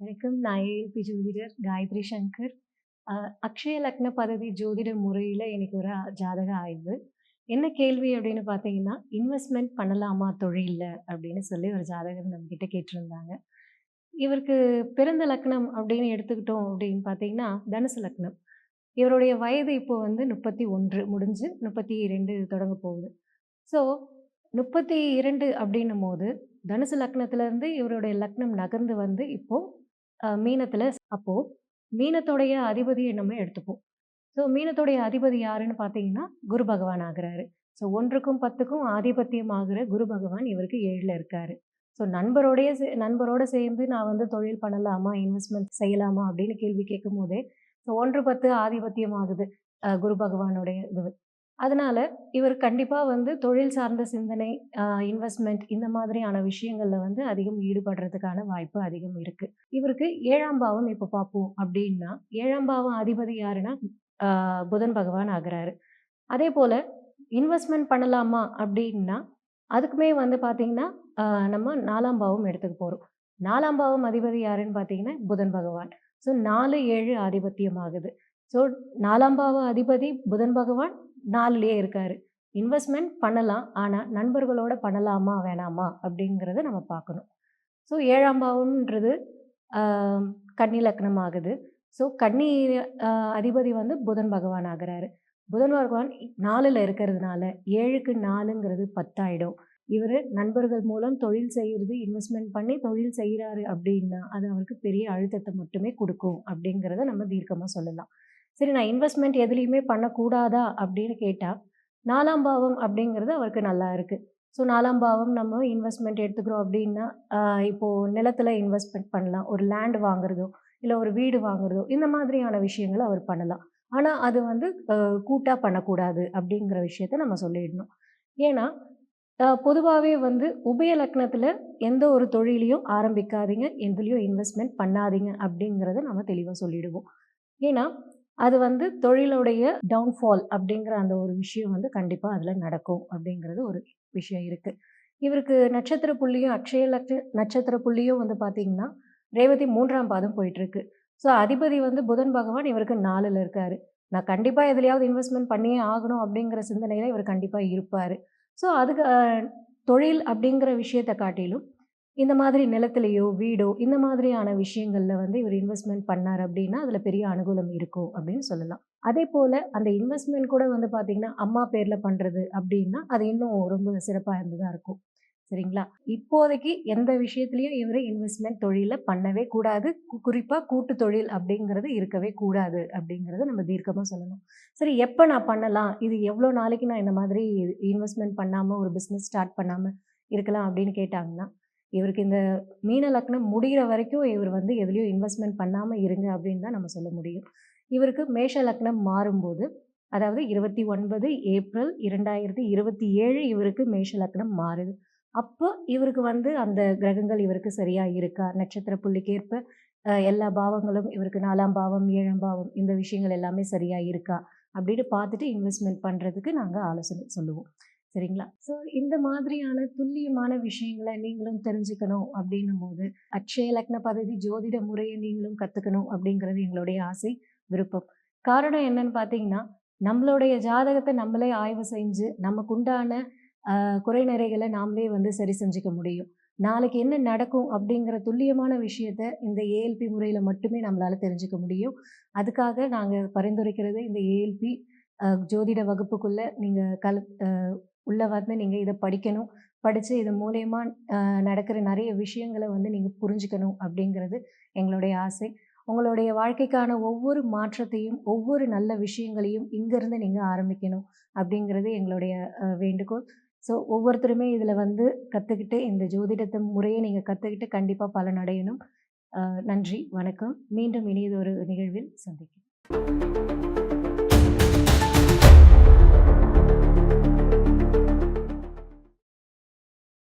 வணக்கம். நான் ஏஎல்பி ஜோதிடர் காயத்ரி சங்கர். அக்ஷய லக்ன பதவி ஜோதிட முறையில் எனக்கு ஒரு ஜாதக ஆய்வு. என்ன கேள்வி அப்படின்னு பார்த்தீங்கன்னா இன்வெஸ்ட்மெண்ட் பண்ணலாமா தொழிலில் அப்படின்னு சொல்லி ஒரு ஜாதகர் நம்மக்கிட்ட கேட்டிருந்தாங்க. இவருக்கு பிறந்த லக்னம் அப்படின்னு எடுத்துக்கிட்டோம் அப்படின்னு பார்த்தீங்கன்னா தனுசு லக்னம். இவருடைய வயது இப்போ வந்து முப்பத்தி ஒன்று முடிஞ்சு முப்பத்தி ரெண்டு தொடங்க போகுது. ஸோ முப்பத்தி இரண்டு அப்படின்னும் போது தனுசு லக்னத்திலேருந்து இவருடைய லக்னம் நகர்ந்து வந்து இப்போ மீனத்தில் அப்போது மீனத்துடைய மீனத்தோடைய அதிபதியை நம்ம எடுத்துப்போம். ஸோ மீனத்தோடைய அதிபதி யாருன்னு பார்த்தீங்கன்னா குரு பகவான் ஆகிறாரு. ஸோ ஒன்றுக்கும் பத்துக்கும் ஆதிபத்தியம் ஆகிற குரு பகவான் இவருக்கு ஏழில் இருக்காரு. ஸோ நண்பரோடைய சே- நண்பரோட சேர்ந்து நான் வந்து தொழில் பண்ணலாமா இன்வெஸ்ட்மெண்ட் செய்யலாமா அப்படின்னு கேள்வி கேட்கும் போதே ஸோ ஒன்று பத்து ஆதிபத்தியம் ஆகுது குரு பகவானுடைய இது. அதனால இவர் கண்டிப்பாக வந்து தொழில் சார்ந்த சிந்தனை இன்வெஸ்ட்மெண்ட் இந்த மாதிரியான விஷயங்களில் வந்து அதிகம் ஈடுபடுறதுக்கான வாய்ப்பு அதிகம் இருக்கு. இவருக்கு ஏழாம் பாவம் இப்போ பார்ப்போம் அப்படின்னா ஏழாம் பாவம் அதிபதி யாருன்னா புதன் பகவான் ஆகிறாரு. அதே போல் இன்வெஸ்ட்மெண்ட் பண்ணலாமா அப்படின்னா அதுக்குமே வந்து பார்த்தீங்கன்னா நம்ம நாலாம் பாவம் எடுத்துக்க போகிறோம் நாலாம் பாவம் அதிபதி யாருன்னு பார்த்தீங்கன்னா புதன் பகவான். ஸோ நாலு ஏழு ஆதிபத்தியம் ஆகுது. ஸோ நாலாம் பாவ அதிபதி புதன் பகவான் நாலுலேயே இருக்காரு. இன்வெஸ்ட்மெண்ட் பண்ணலாம் ஆனால் நண்பர்களோட பண்ணலாமா வேணாமா அப்படிங்கிறத நம்ம பார்க்கணும் ஸோ ஏழாம் பாவம்ன்றது கன்னி லக்னம் ஆகுது ஸோ கன்னி அதிபதி வந்து புதன் பகவான் ஆகிறாரு. புதன் பகவான் நாலில் இருக்கிறதுனால ஏழுக்கு நாலுங்கிறது பத்தாயிடும். இவர் நண்பர்கள் மூலம் தொழில் செய்கிறது இன்வெஸ்ட்மெண்ட் பண்ணி தொழில் செய்கிறாரு அப்படின்னா அது அவருக்கு பெரிய அழுத்தத்தை மட்டுமே கொடுக்கும் அப்படிங்கிறத நம்ம தீர்க்கமாக சொல்லலாம். சரி நான் இன்வெஸ்ட்மெண்ட் எதுலேயுமே பண்ணக்கூடாதா அப்படின்னு கேட்டால் நாலாம் பாவம் அப்படிங்கிறது அவருக்கு நல்லா இருக்குது ஸோ நாலாம் பாவம் நம்ம இன்வெஸ்ட்மெண்ட் எடுத்துக்கிறோம் அப்படின்னா இப்போது நிலத்தில் இன்வெஸ்ட்மெண்ட் பண்ணலாம். ஒரு லேண்ட் வாங்குறதோ இல்லை ஒரு வீடு வாங்குறதோ இந்த மாதிரியான விஷயங்களை அவர் பண்ணலாம். ஆனால் அது வந்து கூட்டாக பண்ணக்கூடாது அப்படிங்கிற விஷயத்த நம்ம சொல்லிடணும். ஏன்னா பொதுவாகவே வந்து உபய லக்னத்தில் எந்த ஒரு தொழிலையும் ஆரம்பிக்காதீங்க எதுலேயும் இன்வெஸ்ட்மெண்ட் பண்ணாதீங்க அப்படிங்கிறத நம்ம தெளிவாக சொல்லிடுவோம். ஏன்னா அது வந்து தொழிலுடைய டவுன்ஃபால் அப்படிங்கிற அந்த ஒரு விஷயம் வந்து கண்டிப்பாக அதில் நடக்கும் அப்படிங்கிறது ஒரு விஷயம் இருக்குது இவருக்கு நட்சத்திர புள்ளியும் அக்ஷய லட்ச நட்சத்திர புள்ளியும் வந்து பார்த்திங்கன்னா ரேவதி மூன்றாம் பாதம் போயிட்டுருக்கு ஸோ அதிபதி வந்து புதன் பகவான் இவருக்கு நாலில் இருக்காரு. நான் கண்டிப்பாக எதுலையாவது இன்வெஸ்ட்மெண்ட் பண்ணியே ஆகணும் அப்படிங்கிற சிந்தனையில் இவர் கண்டிப்பாக இருப்பார். ஸோ அதுக்கு தொழில் அப்படிங்கிற விஷயத்தை காட்டிலும் இந்த மாதிரி நிலத்திலேயோ வீடோ இந்த மாதிரியான விஷயங்களில் வந்து இவர் இன்வெஸ்ட்மெண்ட் பண்ணார் அப்படின்னா அதில் பெரிய அனுகூலம் இருக்கும் அப்படின்னு சொல்லலாம். அதே போல் அந்த இன்வெஸ்ட்மெண்ட் கூட வந்து பார்த்திங்கன்னா அம்மா பேரில் பண்ணுறது அப்படின்னா அது இன்னும் ரொம்ப சிறப்பாக இருந்ததாக இருக்கும். சரிங்களா? இப்போதைக்கு எந்த விஷயத்துலையும் இவர் இன்வெஸ்ட்மெண்ட் தொழிலில் பண்ணவே கூடாது. குறிப்பாக கூட்டு தொழில் அப்படிங்கிறது இருக்கவே கூடாது அப்படிங்கிறத நம்ம தீர்க்கமாக சொல்லணும். சரி எப்போ நான் பண்ணலாம்? இது எவ்வளோ நாளைக்கு நான் இந்த மாதிரி இன்வெஸ்ட்மெண்ட் பண்ணாமல் ஒரு பிஸ்னஸ் ஸ்டார்ட் பண்ணாமல் இருக்கலாம் அப்படின்னு கேட்டாங்கன்னா இவருக்கு இந்த மீன லக்னம் முடிகிற வரைக்கும் இவர் வந்து எதுலேயும் இன்வெஸ்ட்மெண்ட் பண்ணாமல் இருங்க அப்படின்னு தான் நம்ம சொல்ல முடியும். இவருக்கு மேஷ லக்னம் மாறும்போது அதாவது இருபத்தி ஒன்பது ஏப்ரல் இரண்டாயிரத்தி இருபத்தி ஏழு இவருக்கு மேஷ லக்னம் மாறுது. அப்போ இவருக்கு வந்து அந்த கிரகங்கள் இவருக்கு சரியாக இருக்கா? நட்சத்திர புள்ளிக்கேற்ப எல்லா பாவங்களும் இவருக்கு நாலாம் பாவம் ஏழாம் பாவம் இந்த விஷயங்கள் எல்லாமே சரியாக இருக்கா? அப்படின்னு பார்த்துட்டு இன்வெஸ்ட்மெண்ட் பண்ணுறதுக்கு நாங்கள் ஆலோசனை சொல்லுவோம். சரிங்களா? ஸோ இந்த மாதிரியான துல்லியமான விஷயங்களை நீங்களும் தெரிஞ்சுக்கணும் அப்படின்னும் போது அக்ஷய லக்ன பதவி ஜோதிட முறையை நீங்களும் கற்றுக்கணும் அப்படிங்கிறது எங்களுடைய ஆசை விருப்பம். காரணம் என்னன்னு பார்த்தீங்கன்னா நம்மளுடைய ஜாதகத்தை நம்மளே ஆய்வு செஞ்சு நமக்குண்டான உண்டான குறை நிறைகளை நாமளே வந்து சரி செஞ்சுக்க முடியும். நாளைக்கு என்ன நடக்கும் அப்படிங்கிற துல்லியமான விஷயத்த இந்த ஏஎல்பி முறையில் மட்டுமே நம்மளால் தெரிஞ்சுக்க முடியும். அதுக்காக நாங்கள் பரிந்துரைக்கிறது இந்த ஏஎல்பி ஜோதிட வகுப்புக்குள்ளே நீங்கள் கல உள்ளே உள்ள வந்து நீங்கள் இதை படிக்கணும். படித்து இது மூலயமா நடக்கிற நிறைய விஷயங்களை வந்து நீங்கள் புரிஞ்சுக்கணும் அப்படிங்கிறது எங்களுடைய ஆசை. உங்களுடைய வாழ்க்கைக்கான ஒவ்வொரு மாற்றத்தையும் ஒவ்வொரு நல்ல விஷயங்களையும் இங்கேருந்து நீங்கள் ஆரம்பிக்கணும் அப்படிங்கிறது எங்களுடைய வேண்டுகோள். ஸோ ஒவ்வொருத்தருமே இதில் வந்து கற்றுக்கிட்டு இந்த ஜோதிடத்தை முறையை நீங்கள் கற்றுக்கிட்டு கண்டிப்பாக பலனடையணும். நன்றி வணக்கம். மீண்டும் இனியதொரு நிகழ்வில் சந்திக்கிறேன்